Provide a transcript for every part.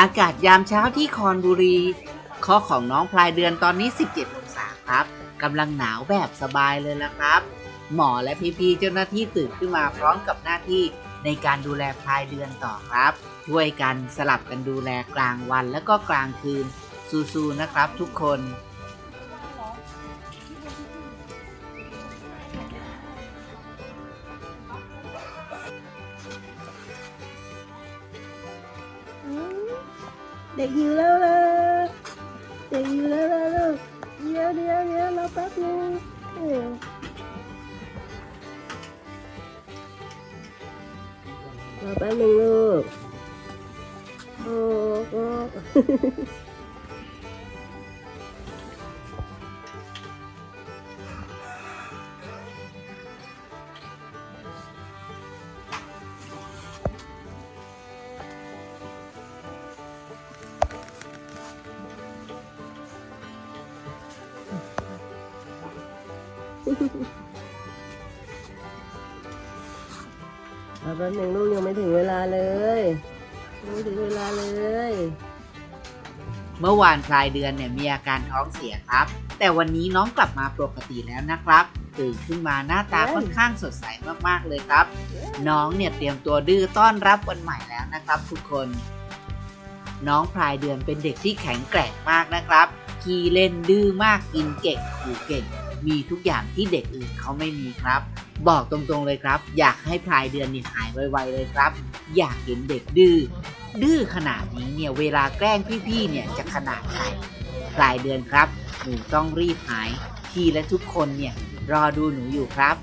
อากาศยามเช้าที่คอนบุรี ข้อของน้องพลายเดือนตอนนี้ 17 องศาครับกำลังหนาวแบบสบายเลยละครับ หมอและพี่ๆเจ้าหน้าที่ตื่นขึ้นมาพร้อมกับหน้าที่ในการดูแลพลายเดือนต่อครับ ช่วยกันสลับกันดูแลกลางวันและก็กลางคืนสู้ๆนะครับทุกคน เด็กหิวแล้วล่ะเด็กหิวแเดี๋ยวเดี๋ยวเดี๋ยวรอแป๊บนึงเออรอแป๊บนึงลูกโอ้โอ้รอแป๊บนึงลูกยังไม่ถึงเวลาเลยยังไม่ถึงเวลาเลย เมื่อวานพลายเดือนเนี่ยมีอาการท้องเสียครับ แต่วันนี้น้องกลับมาปกติแล้วนะครับตื่นขึ้นมาหน้าตาค่อนข้างสดใสมากๆเลยครับ น้องเนี่ยเตรียมตัวดื้อต้อนรับวันใหม่แล้วนะครับ ทุกคน น้องพลายเดือนเป็นเด็กที่แข็งแกร่งมากนะครับขี้เล่นดื้อมากกินเก่งขู่เก่ง มีทุกอย่างที่เด็กอื่นเขาไม่มีครับ บอกตรงๆเลยครับ อยากให้พลายเดือนเนี่ยหายไวๆเลยครับ อยากเห็นเด็กดื้อดื้อขนาดนี้เนี่ยเวลาแกล้งพี่ๆเนี่ยจะขนาดไหนปลายเดือนครับ หนูต้องรีบหาย พี่และทุกคนเนี่ยรอดูหนูอยู่ครับ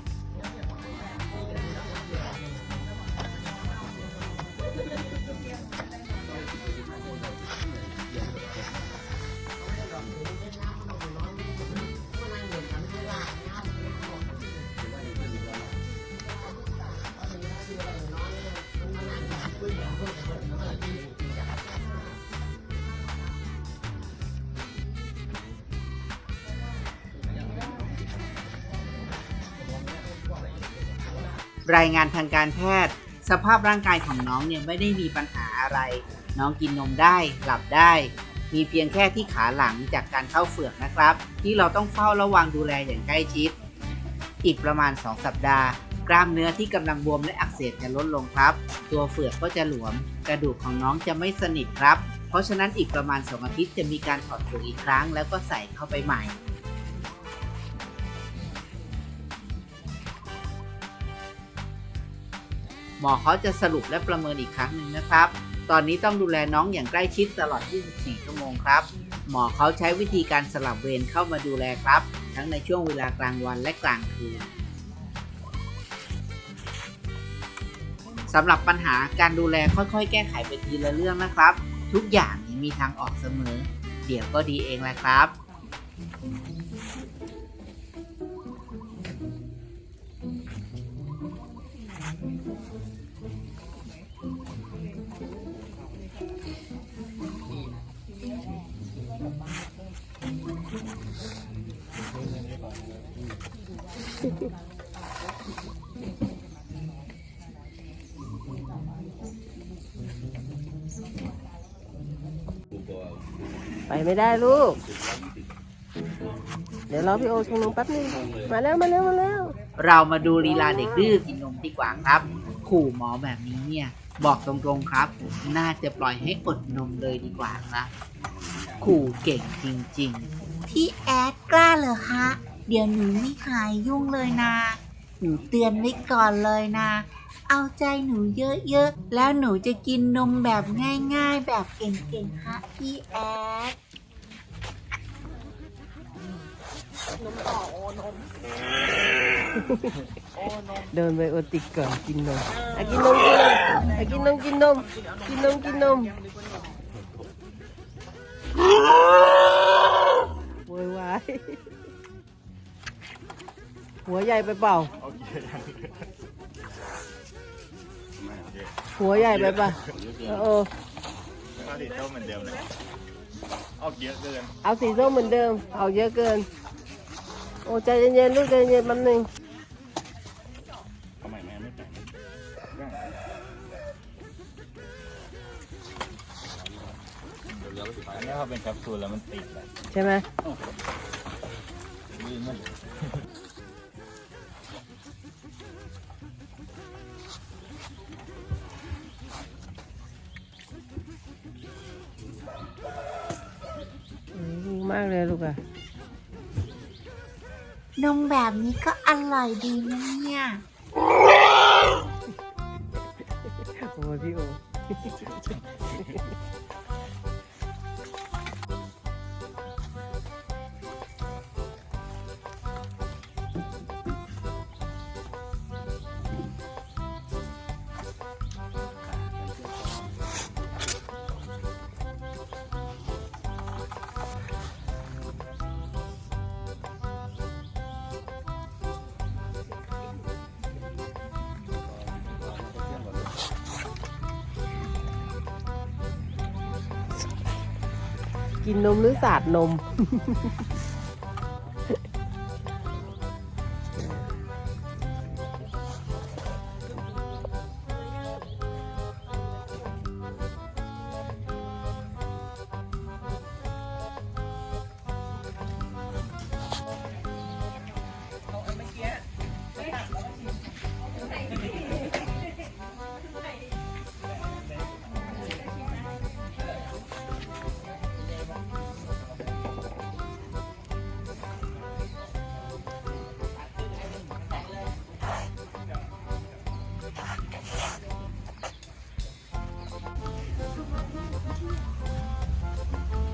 รายงานทางการแพทย์ สภาพร่างกายของน้องเนี่ยไม่ได้มีปัญหาอะไร น้องกินนมได้หลับได้ มีเพียงแค่ที่ขาหลังจากการเข้าเฝือกนะครับ ที่เราต้องเฝ้าระวังดูแลอย่างใกล้ชิด อีกประมาณ 2 สัปดาห์ กล้ามเนื้อที่กำลังบวมและอักเสบจะลดลงครับ ตัวเฝือกก็จะหลวม กระดูกของน้องจะไม่สนิทครับ เพราะฉะนั้นอีกประมาณ2อาทิตย์จะมีการถอดเฝือกอีกครั้ง แล้วก็ใส่เข้าไปใหม่ หมอเขาจะสรุปและประเมินอีกครั้งหนึ่งนะครับ ตอนนี้ต้องดูแลน้องอย่างใกล้ชิดตลอด 24 ชั่วโมงครับ หมอเขาใช้วิธีการสลับเวรเข้ามาดูแลครับ ทั้งในช่วงเวลากลางวันและกลางคืนสำหรับปัญหาการดูแลค่อยๆ แก้ไขไปทีละเรื่องนะครับ ทุกอย่างมีทางออกเสมอ เดี๋ยวก็ดีเองแหละครับ ไปไม่ได้ลูก เดี๋ยวรอพี่โอชงนมแป๊บนึง มาแล้วมาแล้วมาแล้ว เรามาดูลีลาเด็กดื้อกิน กว่าครับ ขู่หมอแบบนี้เนี่ย บอกตรงๆครับ น่าจะปล่อยให้อดนมเลยดีกว่าครับขู่เก่งจริงๆ พี่แอดกล้าเหรอฮะ เดี๋ยวหนูไม่หายยุ่งเลยนะ หนูเตือนไว้ก่อนเลยนะ เอาใจหนูเยอะๆ แล้วหนูจะกินนมแบบง่าย ๆ แบบเก่งๆฮะพี่แอด เดินไปโอติกก่อนกินนมอะกินนมกินนมอะกินนมกินนมกินนมกินนมโวยวายหัวใหญ่ไปเปล่า หัวใหญ่ไปเปล่าเออก็สีส้มเหมือนเดิมเลยออกเยอะเกิน เอาสีส้มเหมือนเดิม เอาเยอะเกิน โอ้ใจเย็นๆลูกใจเย็นๆแป๊บนึง อันนี้พอเป็นแคปซูลแล้วมันติดเลยใช่ไหมลื่นมันอืมมากเลยลูกอะนมแบบนี้ก็อร่อยดีนะเนี่ย โอ้ยพี่โอ กินนมหรือสาดนม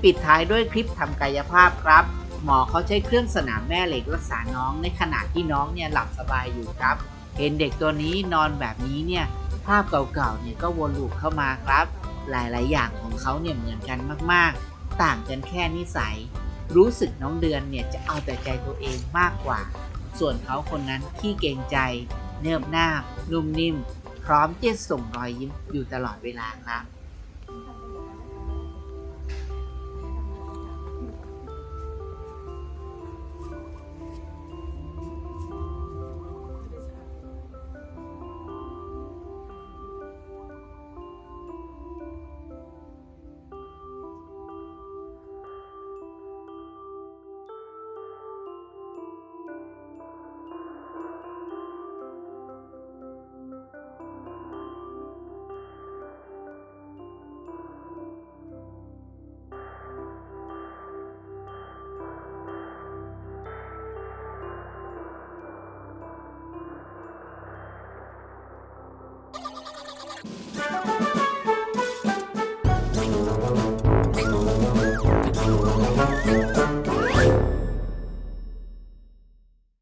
ปิดท้ายด้วยคลิปทำกายภาพครับ หมอเขาใช้เครื่องสนามแม่เหล็กรักษาน้องในขณะที่น้องเนี่ยหลับสบายอยู่ครับ เห็นเด็กตัวนี้นอนแบบนี้เนี่ยภาพเก่าๆเนี่ยก็วนลูปเข้ามาครับ หลายๆ อย่างของเขาเนี่ยเหมือนกันมากๆ ต่างกันแค่นิสัย รู้สึกน้องเดือนเนี่ยจะเอาแต่ใจตัวเองมากกว่า ส่วนเขาคนนั้นขี้เกรงใจเนิบหน้านุ่มนิ่ม พร้อมที่จะส่งรอยยิ้มอยู่ตลอดเวลาครับ